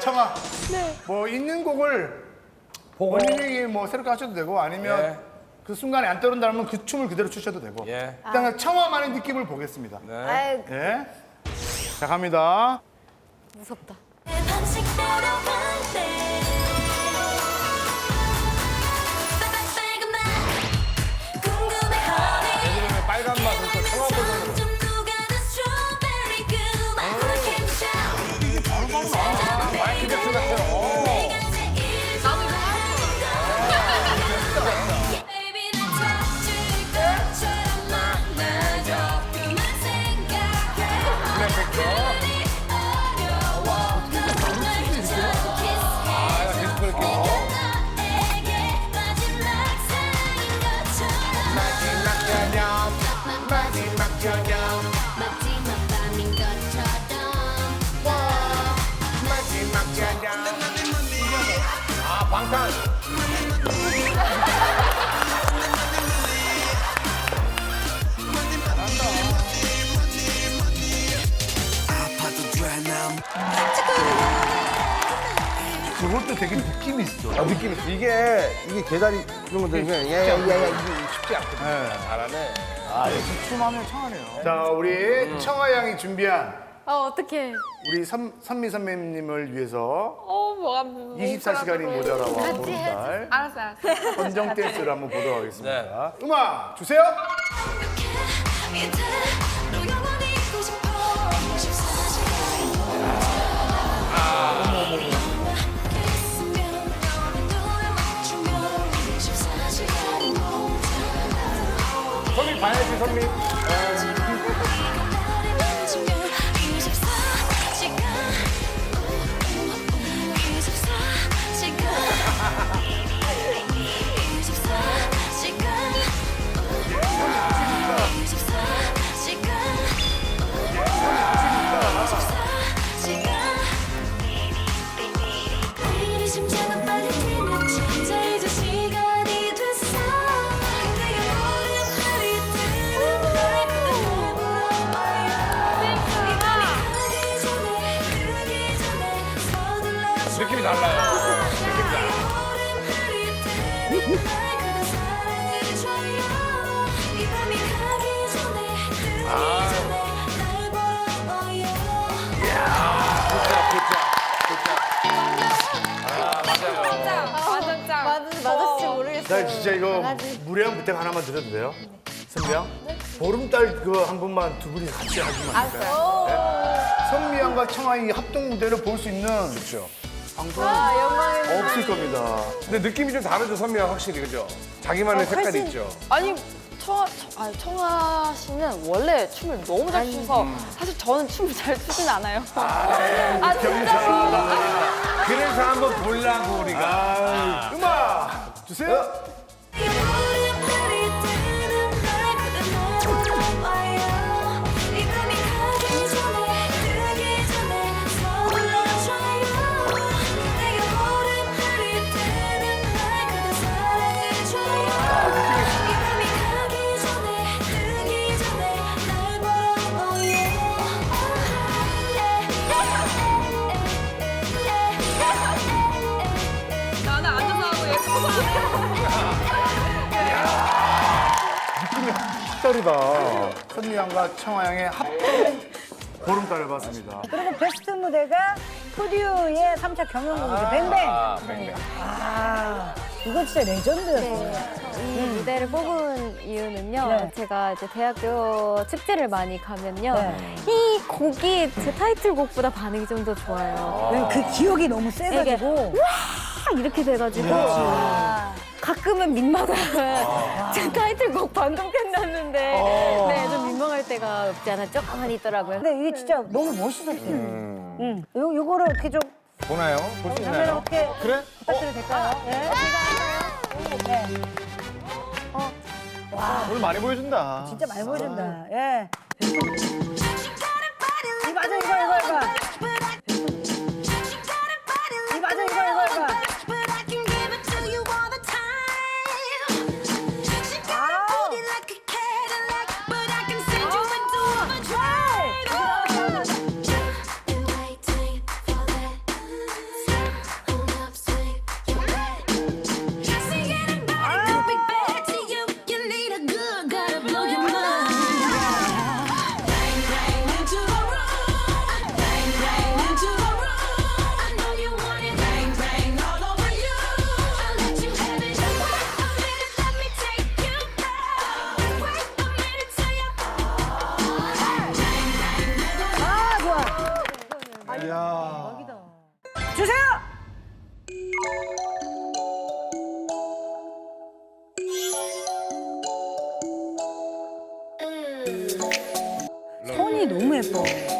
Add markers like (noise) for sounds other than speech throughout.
청아. 뭐 있는 곡을 본인이 뭐 새롭게 하셔도 되고 아니면 예. 그 순간에 안 떠오른다면 그 춤을 그대로 추셔도 되고. 예. 일단 청아만의 느낌을 보겠습니다. 아유, 예. 자 갑니다. 무섭다. 방식대로 갈때 방탄. 그것도 되게 느낌이 있어. 아, 느낌 있어. 이게, 이게 계단이 이런 것들 그냥 야야야야 이게 쉽지 않거든. 네. 잘하네. 아 역시 춤하면 청아네요. 자 우리 청아 양이 준비한 아, 어떡해. 우리 선, 선미 선배님을 위해서 어, 뭐가. 24시간이 모자라와 보름달 알았어, 알았어. 헌정 댄스를 한번 보도록 하겠습니다. 네. 음악 주세요. 진짜 이거 무례한 부탁 하나만 드려도 돼요? 선미 양? 보름달 그거 한 번만 두 분이 같이 하시면 안 될까요? 네. 선미 양과 청아 이 합동 무대를 볼 수 있는 그렇죠. 방송 아. 없을 겁니다. 근데 느낌이 좀 다르죠, 선미야, 확실히, 그죠? 자기만의 색깔이 있죠. 아니 청아, 청, 아니, 청아 씨는 원래 춤을 너무 잘 추서 사실 저는 춤을 잘 추진 않아요. 아, 진짜로. 그래서 한번 보려고, 우리가. 다르다. 선미 양과 청아 양의 합동 보름달을 봤습니다. 그리고 베스트 무대가 푸듀의 3차 경연 무대 뱅뱅. 아, 뱅뱅. 아, 이거 진짜 레전드였어요. 이 무대를 뽑은 이유는요. 네. 제가 이제 대학교 축제를 많이 가면요. 네. 이 곡이 제 타이틀곡보다 반응이 좀 더 좋아요. 네, 그 기억이 너무 세가지고. 아, 이렇게 돼가지고 가끔은 민망한 (laughs) 제 타이틀곡 방금 끝났는데 네, 좀 민망할 때가 없지 않아 조금만 있더라고요. 근데 이게 진짜 너무 멋있었어요. 음. 요, 요거를 어떻게 좀 보나요? 볼 수 카메라 있나요? 어떻게 그래? 부탁드려도 될까요? 네. 네. 오늘 많이 보여준다. 진짜 많이 보여준다. 예. 이 맞아, 이거, 이거, 이거. 너무 예.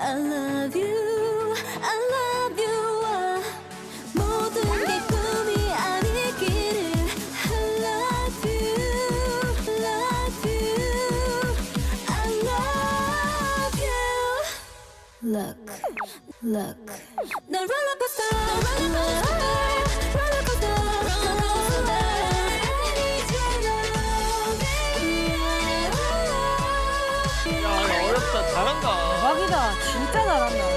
I love you I love you uh. 모든 게 아니기를 I love you love you I love you. Look, look. 짱이다. 진짜 잘한다.